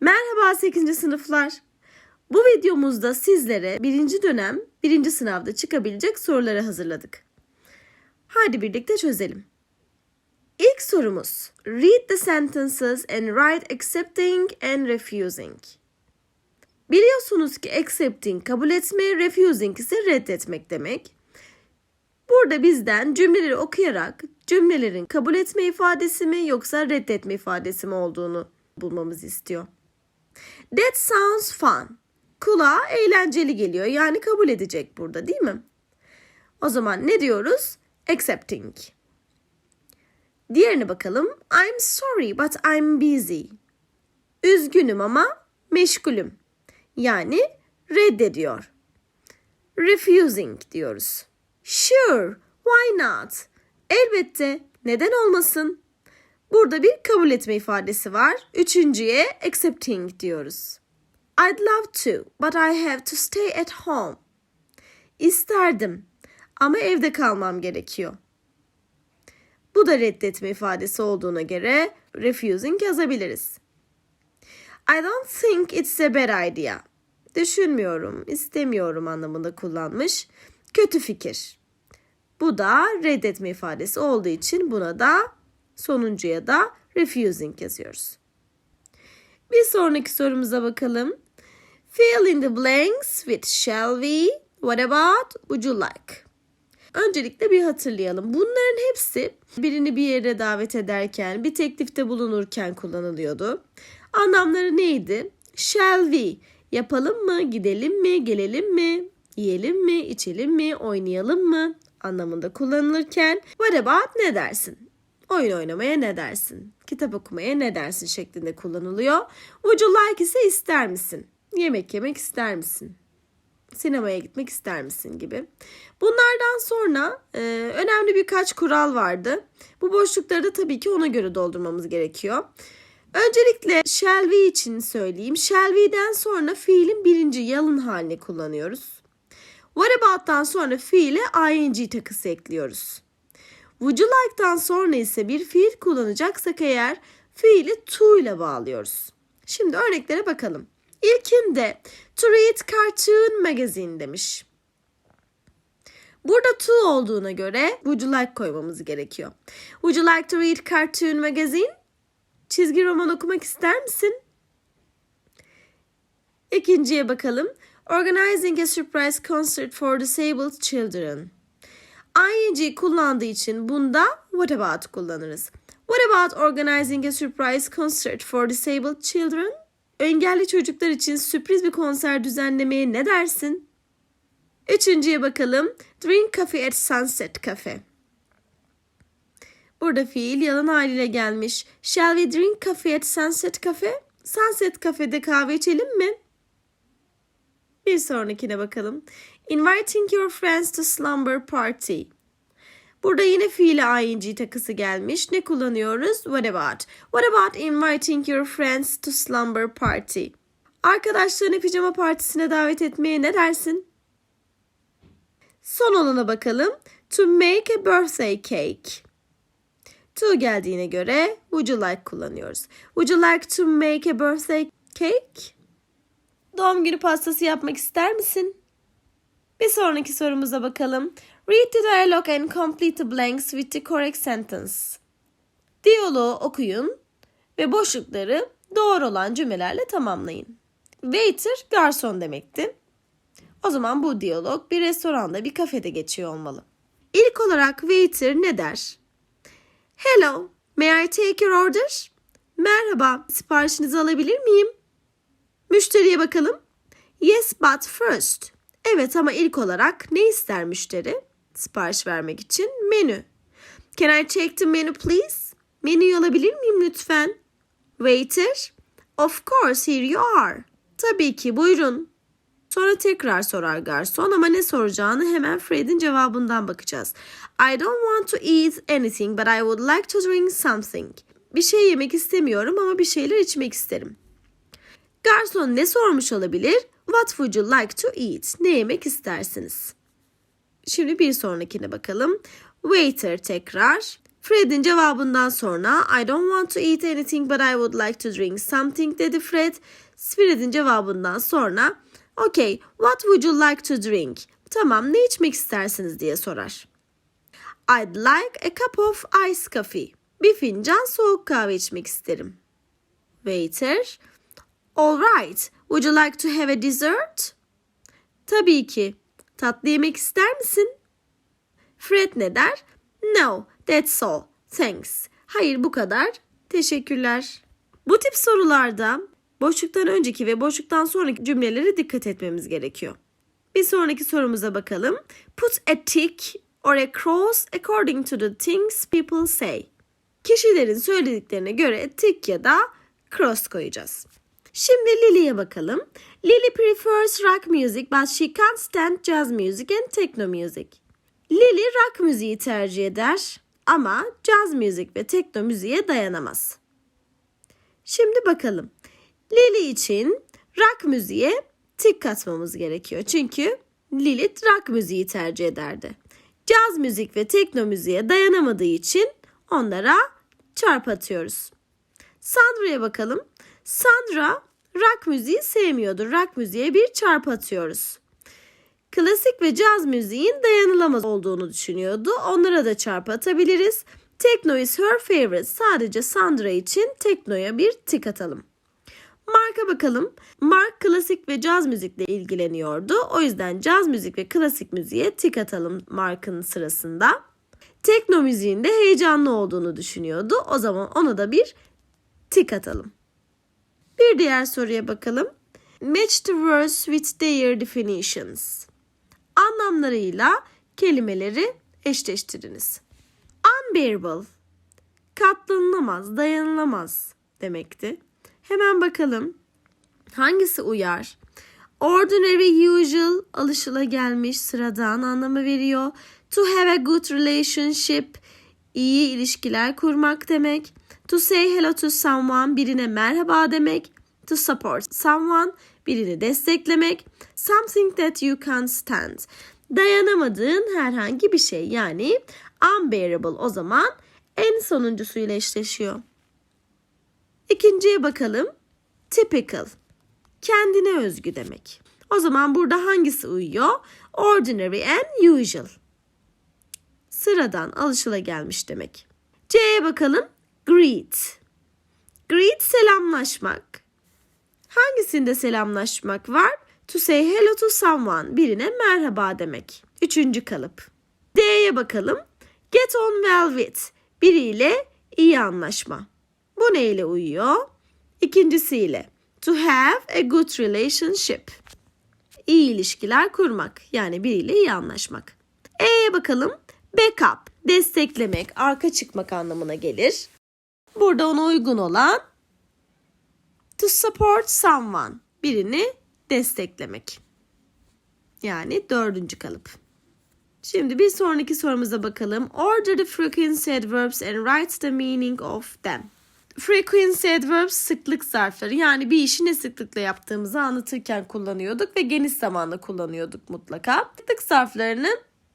Merhaba 8. sınıflar. Bu videomuzda sizlere birinci dönem birinci sınavda çıkabilecek soruları hazırladık. Hadi birlikte çözelim. İlk sorumuz. Read the sentences and write accepting and refusing. Biliyorsunuz ki accepting kabul etme, refusing ise reddetmek demek. Burada bizden cümleleri okuyarak cümlelerin kabul etme ifadesi mi yoksa reddetme ifadesi mi olduğunu bulmamızı istiyor. That sounds fun. Kulağa eğlenceli geliyor. Yani kabul edecek burada değil mi? O zaman ne diyoruz? Accepting. Diğerine bakalım. I'm sorry but I'm busy. Üzgünüm ama meşgulüm. Yani reddediyor. Refusing diyoruz. Sure, why not? Elbette, neden olmasın? Burada bir kabul etme ifadesi var. Üçüncüye accepting diyoruz. I'd love to, but I have to stay at home. İsterdim ama evde kalmam gerekiyor. Bu da reddetme ifadesi olduğuna göre refusing yazabiliriz. I don't think it's a bad idea. Düşünmüyorum, istemiyorum anlamında kullanmış. Kötü fikir. Bu da reddetme ifadesi olduğu için buna da sonuncuya da refusing yazıyoruz. Bir sonraki sorumuza bakalım. Fill in the blanks with shall we, what about, would you like? Öncelikle bir hatırlayalım. Bunların hepsi birini bir yere davet ederken, bir teklifte bulunurken kullanılıyordu. Anlamları neydi? Shall we? Yapalım mı? Gidelim mi? Gelelim mi? Yiyelim mi? içelim mi? Oynayalım mı? anlamında kullanılırken what about ne dersin? Oyun oynamaya ne dersin? Kitap okumaya ne dersin şeklinde kullanılıyor. Would you like ise ister misin? Yemek yemek ister misin? Sinemaya gitmek ister misin gibi. Bunlardan sonra e, önemli birkaç kural vardı. Bu boşlukları da tabii ki ona göre doldurmamız gerekiyor. Öncelikle shall we için söyleyeyim. Shall we'den sonra fiilin birinci yalın halini kullanıyoruz. What about'tan sonra fiile ing takısı ekliyoruz. Would you like'tan sonra ise bir fiil kullanacaksak eğer fiili to ile bağlıyoruz. Şimdi örneklere bakalım. İlkinde to read cartoon magazine demiş. Burada to olduğuna göre would you like koymamız gerekiyor. Would you like to read cartoon magazine? Çizgi roman okumak ister misin? İkinciye bakalım. Organizing a surprise concert for disabled children. İng kullandığı için bunda what about kullanırız. What about organizing a surprise concert for disabled children? Engelli çocuklar için sürpriz bir konser düzenlemeye ne dersin? Üçüncüye bakalım. Drink coffee at Sunset Cafe. Burada fiil yalan haliyle gelmiş. Shall we drink coffee at Sunset Cafe? Sunset Cafe'de kahve içelim mi? Bir sonrakine bakalım. Inviting your friends to slumber party. Burada yine fiile ing takısı gelmiş. Ne kullanıyoruz? What about? What about inviting your friends to slumber party? Arkadaşlarını pijama partisine davet etmeye ne dersin? Son olana bakalım. To make a birthday cake. To geldiğine göre would you like kullanıyoruz. Would you like to make a birthday cake? Doğum günü pastası yapmak ister misin? Bir sonraki sorumuza bakalım. Read the dialogue and complete the blanks with the correct sentence. Diyaloğu okuyun ve boşlukları doğru olan cümlelerle tamamlayın. Waiter garson demekti. O zaman bu diyalog bir restoranda, bir kafede geçiyor olmalı. İlk olarak waiter ne der? Hello, may I take your order? Merhaba, siparişinizi alabilir miyim? Müşteriye bakalım. Yes, but first. Evet ama ilk olarak ne ister müşteri? Sipariş vermek için menü. Can I check the menu please? Menüyü alabilir miyim lütfen? Waiter. Of course here you are. Tabii ki buyurun. Sonra tekrar sorar garson ama ne soracağını hemen Fred'in cevabından bakacağız. I don't want to eat anything but I would like to drink something. Bir şey yemek istemiyorum ama bir şeyler içmek isterim. Garson ne sormuş olabilir? What would you like to eat? Ne yemek istersiniz? Şimdi bir sonrakine bakalım. Waiter tekrar. Fred'in cevabından sonra I don't want to eat anything but I would like to drink something dedi Fred. Fred'in cevabından sonra Okay, what would you like to drink? Tamam, ne içmek istersiniz diye sorar. I'd like a cup of ice coffee. Bir fincan soğuk kahve içmek isterim. Waiter, all right. Would you like to have a dessert? Tabii ki. Tatlı yemek ister misin? Fred ne der? No, that's all. Thanks. Hayır bu kadar. Teşekkürler. Bu tip sorularda boşluktan önceki ve boşluktan sonraki cümlelere dikkat etmemiz gerekiyor. Bir sonraki sorumuza bakalım. Put a tick or a cross according to the things people say. Kişilerin söylediklerine göre tick ya da cross koyacağız. Şimdi Lily'ye bakalım. Lily prefers rock music but she can't stand jazz music and techno music. Lily rock müziği tercih eder ama jazz müzik ve tekno müziğe dayanamaz. Şimdi bakalım. Lily için rock müziğe tik katmamız gerekiyor. Çünkü Lilith rock müziği tercih ederdi. Caz müzik ve tekno müziğe dayanamadığı için onlara çarp atıyoruz. Sandra'ya bakalım. Sandra rock müziği sevmiyordu. Rock müziğe bir çarp atıyoruz. Klasik ve caz müziğin dayanılamaz olduğunu düşünüyordu. Onlara da çarp atabiliriz. Techno is her favorite. Sadece Sandra için teknoya bir tik atalım. Mark'a bakalım. Mark klasik ve caz müzikle ilgileniyordu. O yüzden caz müzik ve klasik müziğe tik atalım Mark'ın sırasında. Tekno müziğinde heyecanlı olduğunu düşünüyordu. O zaman ona da bir tik atalım. Bir diğer soruya bakalım. Match the words with their definitions. Anlamlarıyla kelimeleri eşleştiriniz. Unbearable, katlanılamaz, dayanılamaz demekti. Hemen bakalım hangisi uyar? Ordinary, usual, alışılagelmiş, sıradan anlamı veriyor. To have a good relationship, iyi ilişkiler kurmak demek. To say hello to someone, birine merhaba demek. To support someone, birini desteklemek. Something that you can't stand. Dayanamadığın herhangi bir şey yani unbearable o zaman en sonuncusuyla eşleşiyor. İkinciye bakalım. Typical. Kendine özgü demek. O zaman burada hangisi uyuyor? Ordinary and usual. Sıradan, alışılagelmiş demek. C'ye bakalım. Greet. Greet selamlaşmak. Hangisinde selamlaşmak var? To say hello to someone. Birine merhaba demek. Üçüncü kalıp. D'ye bakalım. Get on well with. Biriyle iyi anlaşma. Bu neyle uyuyor? İkincisiyle. To have a good relationship. İyi ilişkiler kurmak. Yani biriyle iyi anlaşmak. E'ye bakalım. Backup. Desteklemek, arka çıkmak anlamına gelir. Burada ona uygun olan to support someone. Birini desteklemek. Yani dördüncü kalıp. Şimdi bir sonraki sorumuza bakalım. Order the frequency adverbs and write the meaning of them. Frequency adverbs sıklık zarfları yani bir işi ne sıklıkla yaptığımızı anlatırken kullanıyorduk ve geniş zamanda kullanıyorduk mutlaka. Sıklık zarflarını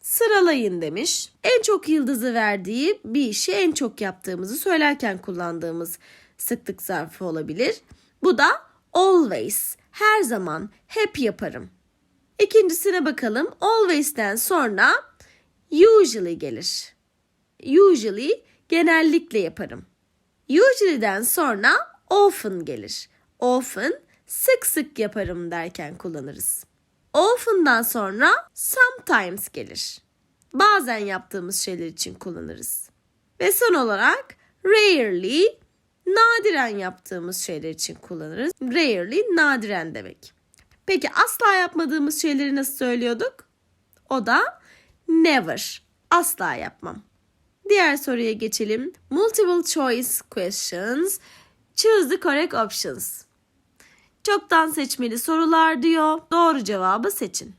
sıralayın demiş. En çok yıldızı verdiği bir işi en çok yaptığımızı söylerken kullandığımız sıklık zarfı olabilir. Bu da always, her zaman, hep yaparım. İkincisine bakalım. Always'ten sonra usually gelir. Usually genellikle yaparım. Usually'den sonra often gelir. Often sık sık yaparım derken kullanırız. Often'dan sonra sometimes gelir. Bazen yaptığımız şeyler için kullanırız. Ve son olarak rarely nadiren yaptığımız şeyler için kullanırız. Rarely nadiren demek. Peki asla yapmadığımız şeyleri nasıl söylüyorduk? O da never. Asla yapmam. Diğer soruya geçelim. Multiple choice questions. Choose the correct options. Çoktan seçmeli sorular diyor. Doğru cevabı seçin.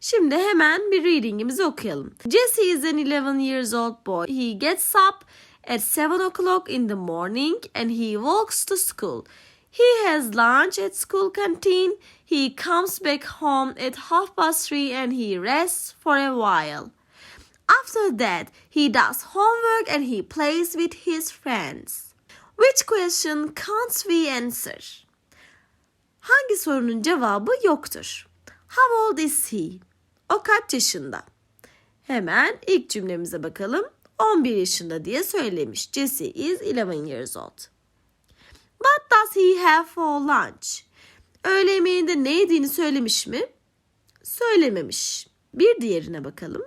Şimdi hemen bir readingimizi okuyalım. Jesse is an 11 years old boy. He gets up at 7 o'clock in the morning and he walks to school. He has lunch at school canteen. He comes back home at half past three and he rests for a while. After that, he does homework and he plays with his friends. Which question can't we answer? Hangi sorunun cevabı yoktur? How old is he? O kaç yaşında? Hemen ilk cümlemize bakalım. 11 yaşında diye söylemiş. Jesse is 11 years old. What does he have for lunch? Öğle yemeğinde ne yediğini söylemiş mi? Söylememiş. Bir diğerine bakalım.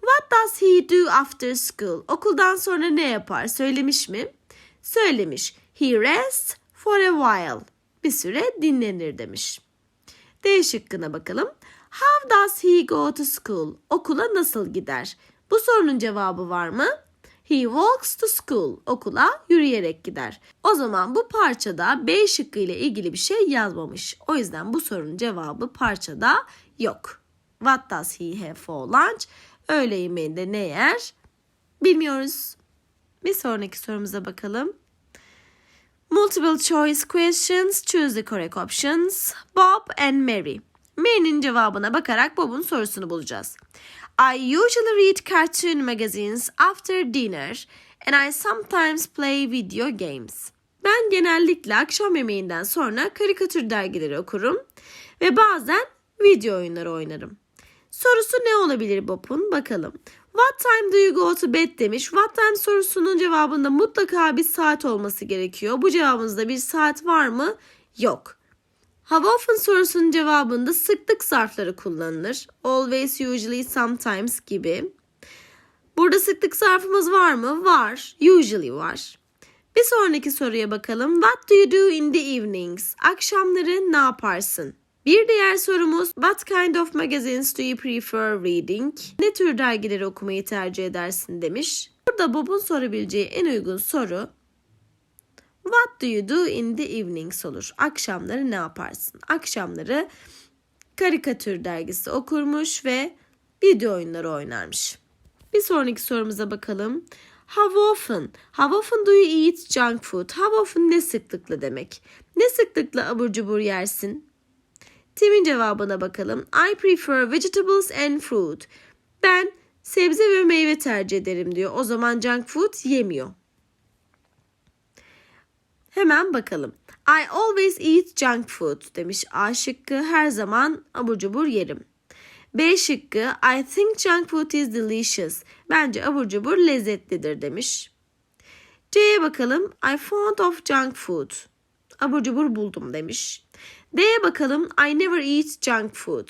What does he do after school? Okuldan sonra ne yapar? Söylemiş mi? Söylemiş. He rests for a while. Bir süre dinlenir demiş. D şıkkına bakalım. How does he go to school? Okula nasıl gider? Bu sorunun cevabı var mı? He walks to school. Okula yürüyerek gider. O zaman bu parçada B şıkkı ile ilgili bir şey yazmamış. O yüzden bu sorunun cevabı parçada yok. What does he have for lunch? Öğle yemeğinde ne yer? Bilmiyoruz. Bir sonraki sorumuza bakalım. Multiple choice questions. Choose the correct options. Bob and Mary. Mary'nin cevabına bakarak Bob'un sorusunu bulacağız. I usually read cartoon magazines after dinner and I sometimes play video games. Ben genellikle akşam yemeğinden sonra karikatür dergileri okurum ve bazen video oyunları oynarım. Sorusu ne olabilir Bob'un? Bakalım. What time do you go to bed demiş. What time sorusunun cevabında mutlaka bir saat olması gerekiyor. Bu cevabınızda bir saat var mı? Yok. How often sorusunun cevabında sıklık zarfları kullanılır. Always, usually, sometimes gibi. Burada sıklık zarfımız var mı? Var. Usually var. Bir sonraki soruya bakalım. What do you do in the evenings? Akşamları ne yaparsın? Bir diğer sorumuz What kind of magazines do you prefer reading? Ne tür dergileri okumayı tercih edersin demiş. Burada Bob'un sorabileceği en uygun soru What do you do in the evenings olur. Akşamları ne yaparsın? Akşamları karikatür dergisi okurmuş ve video oyunları oynarmış. Bir sonraki sorumuza bakalım. How often? How often do you eat junk food? How often ne sıklıkla demek? Ne sıklıkla abur cubur yersin? Tim'in cevabına bakalım. I prefer vegetables and fruit. Ben sebze ve meyve tercih ederim diyor. O zaman junk food yemiyor. Hemen bakalım. I always eat junk food demiş A şıkkı. Her zaman abur cubur yerim. B şıkkı I think junk food is delicious. Bence abur cubur lezzetlidir demiş. C'ye bakalım. I found of junk food. Abur cubur buldum demiş. D'ye bakalım. I never eat junk food.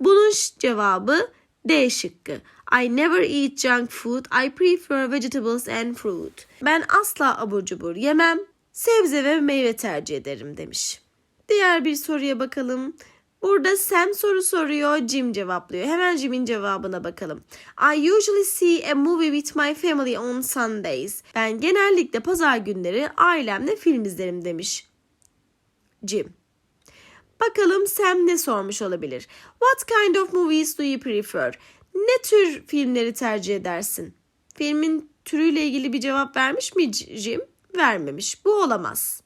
Bunun cevabı D şıkkı. I never eat junk food. I prefer vegetables and fruit. Ben asla abur cubur yemem. Sebze ve meyve tercih ederim demiş. Diğer bir soruya bakalım. Burada Sam soru soruyor, Jim cevaplıyor. Hemen Jim'in cevabına bakalım. I usually see a movie with my family on Sundays. Ben genellikle pazar günleri ailemle film izlerim demiş. Jim. Bakalım Sam ne sormuş olabilir? What kind of movies do you prefer? Ne tür filmleri tercih edersin? Filmin türüyle ilgili bir cevap vermiş mi Jim? Vermemiş. Bu olamaz.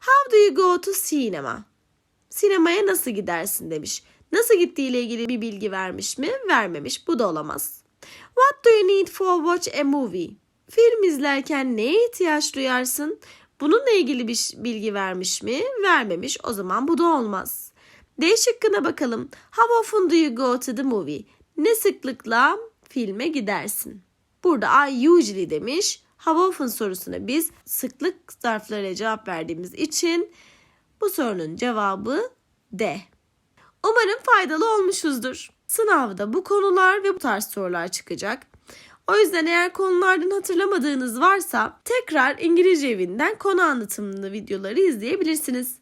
How do you go to cinema? Sinemaya nasıl gidersin demiş. Nasıl gittiğiyle ilgili bir bilgi vermiş mi? Vermemiş. Bu da olamaz. What do you need for watch a movie? Film izlerken neye ihtiyaç duyarsın? Bununla ilgili bir bilgi vermiş mi? Vermemiş. O zaman bu da olmaz. D şıkkına bakalım. How often do you go to the movie? Ne sıklıkla filme gidersin? Burada I usually demiş. How sorusuna biz sıklık zarflarıyla cevap verdiğimiz için bu sorunun cevabı D. Umarım faydalı olmuşuzdur. Sınavda bu konular ve bu tarz sorular çıkacak. O yüzden eğer konulardan hatırlamadığınız varsa tekrar İngilizce evinden konu anlatımlı videoları izleyebilirsiniz.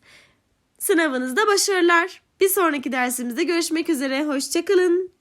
Sınavınızda başarılar. Bir sonraki dersimizde görüşmek üzere. Hoşçakalın.